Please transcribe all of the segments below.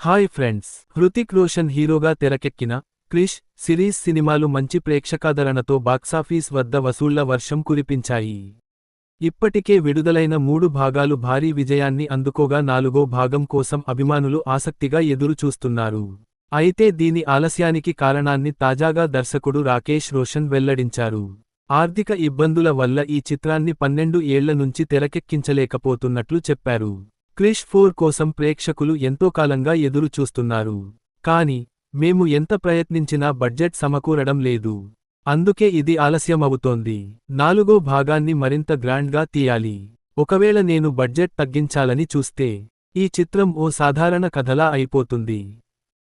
Hi friends Hrithik Roshan హీరోగా తెరకెక్కిన Krish series సినిమాలు మంచి ప్రేక్షకాదరణతో బాక్సాఫీస్ వద్ద వసూళ్ళ వర్షం కురిపించాయి. ఇప్పటికే విడుదలైన మూడు భాగాలు భారీ విజయాన్ని అందుకోగా నాలుగో భాగం కోసం అభిమానులు ఆసక్తిగా ఎదురుచూస్తున్నారు. అయితే దీని ఆలస్యానికి కారణాన్ని తాజాగా దర్శకుడు రాకేష్ రోషన్ వెల్లడించారు. ఆర్థిక ఇబ్బందుల వల్ల ఈ చిత్రాన్ని పన్నెండు ఏళ్ళ నుంచి తెరకెక్కించలేకపోతున్నట్లు చెప్పారు. క్రిష్ ఫోర్ కోసం ప్రేక్షకులు ఎంతో కాలంగా ఎదురు చూస్తున్నారు కాని మేము ఎంత ప్రయత్నించినా బడ్జెట్ సమకూరడం లేదు. అందుకే ఇది ఆలస్యమవుతోంది. నాలుగో భాగాన్ని మరింత గ్రాండ్గా తీయాలి. ఒకవేళ నేను బడ్జెట్ తగ్గించాలని చూస్తే ఈ చిత్రం ఓ సాధారణ కథలా అయిపోతుంది.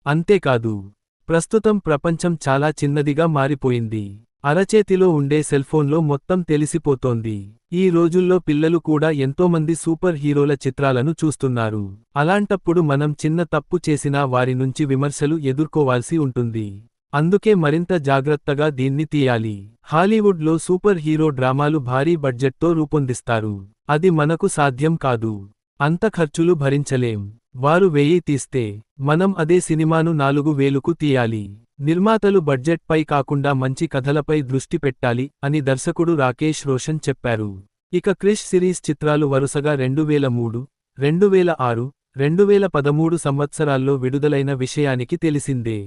అంతేకాదు ప్రస్తుతం ప్రపంచం చాలా చిన్నదిగా మారిపోయింది. అరచేతిలో ఉండే సెల్ఫోన్లో మొత్తం తెలిసిపోతోంది. ఈ రోజుల్లో పిల్లలు కూడా ఎంతోమంది సూపర్ హీరోల చిత్రాలను చూస్తున్నారు. అలాంటప్పుడు మనం చిన్న తప్పు చేసినా వారి నుంచి విమర్శలు ఎదుర్కోవాల్సి ఉంటుంది. అందుకే మరింత జాగ్రత్తగా దీన్ని తీయాలి. హాలీవుడ్లో సూపర్ హీరో డ్రామాలు భారీ బడ్జెట్తో రూపొందిస్తారు. అది మనకు సాధ్యం కాదు. అంత ఖర్చులు భరించలేం. వారు వెయ్యి తీస్తే మనం అదే సినిమాను నాలుగు వేలుకు తీయాలి. నిర్మాతలు బడ్జెట్పై కాకుండా మంచి కథలపై దృష్టి పెట్టాలి అని దర్శకుడు రాకేష్ రోషన్ చెప్పారు. ఇక క్రిష్ సిరీస్ చిత్రాలు వరుసగా రెండు వేల మూడు రెండు వేల ఆరు రెండు వేల పదమూడు సంవత్సరాల్లో విడుదలైన విషయానికి తెలిసిందే.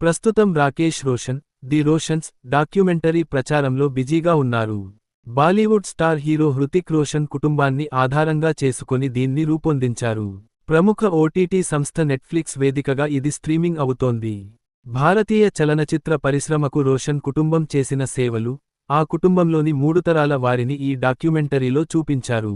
ప్రస్తుతం రాకేష్ రోషన్ ది రోషన్స్ డాక్యుమెంటరీ ప్రచారంలో బిజీగా ఉన్నారు. బాలీవుడ్ స్టార్ హీరో హృతిక్ రోషన్ కుటుంబాన్ని ఆధారంగా చేసుకొని దీన్ని రూపొందించారు. ప్రముఖ ఓటీటీ సంస్థ నెట్ఫ్లిక్స్ వేదికగా ఇది స్ట్రీమింగ్ అవుతోంది. భారతీయ చలనచిత్ర పరిశ్రమకు రోషన్ కుటుంబం చేసిన సేవలు ఆ కుటుంబంలోని మూడు తరాల వారిని ఈ డాక్యుమెంటరీలో చూపించారు.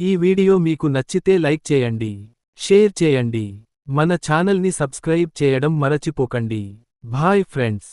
ఈ వీడియో మీకు నచ్చితే లైక్ చేయండి షేర్ చేయండి మన ఛానల్ని సబ్స్క్రైబ్ చేయడం మరచిపోకండి. Bye friends.